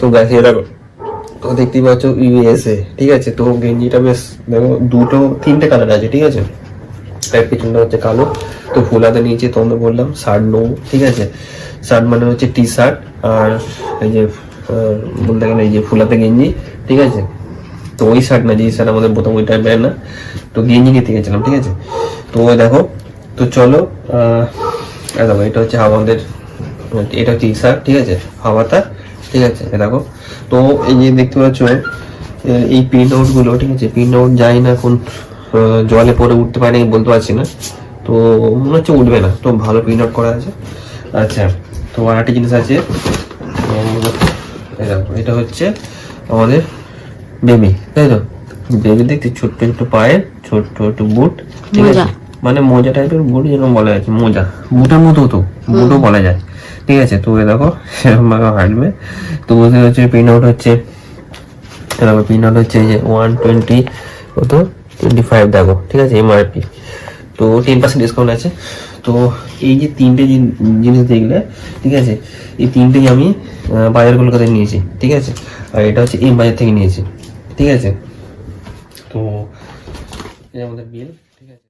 তো গেছে দেখো তো দেখতেই পাচ্ছ ইউএসএ ঠিক আছে? তো গেঞ্জিটা বেশ, দেখো, দুটো, তিনটে কালার আছে, ঠিক আছে? এর পিছনটা হচ্ছে কালো, তো ফুল হাতে নিয়েছি তোমাদের বললাম শার্ট নো ঠিক আছে? শার্ট মানে হচ্ছে টি শার্ট আর এই যে বলতে গেলে এই যে ফুল হাতে গেঞ্জি, ঠিক আছে? তো ওই শার্ট না যে শার্ট আমাদের প্রথম ওই টাইপের না, তো গেঞ্জি নিতে গেছিলাম, ঠিক আছে? তো দেখো, তো চলো দেখো, এটা হচ্ছে আমাদের এটা হচ্ছে টি শার্ট ঠিক আছে? হাওয়াতা ঠিক আছে দেখো। তো এই যে দেখতে পাচ্ছ এই প্রিন্ট আউটগুলো, ঠিক আছে? প্রিন্ট আউট যাই না কোন জলে পরে উঠতে পারে বলতে পারছি না। তো মনে হচ্ছে উঠবে না। তো ভালো প্রিন্ট আউট করা আছে। আচ্ছা তো আর একটা জিনিস আছে। এটা হচ্ছে আমাদের বেবি, তাই তো? বেবি দেখতে ছোট্ট ছোট্ট পায়ের ছোট্ট ছোট্ট বুট, ঠিক আছে। মানে মোজা টাইপের বুট যেরকম বলা যাচ্ছে মোজা। বুটের মতো তো বুটও বলা যায়। ঠিক আছে তো এ দেখো সেরকম ভাবে হাঁটবে। তো বুঝতে হচ্ছে প্রিন্ট আউট হচ্ছে এরকম প্রিন্ট আউট হচ্ছে যে ওয়ান টোয়েন্টি কত টোয়েন্টি ফাইভ দেখো ঠিক আছে এমআরপি তো টেন পার্সেন্ট ডিসকাউন্ট আছে। তো এই যে তিনটে জিনিস দেখলে ঠিক আছে এই তিনটেই আমি বাজার কলকাতায় নিয়েছি ঠিক আছে আর এটা হচ্ছে এই বাজার থেকে নিয়েছি ঠিক আছে। তো আমাদের বিল ঠিক আছে।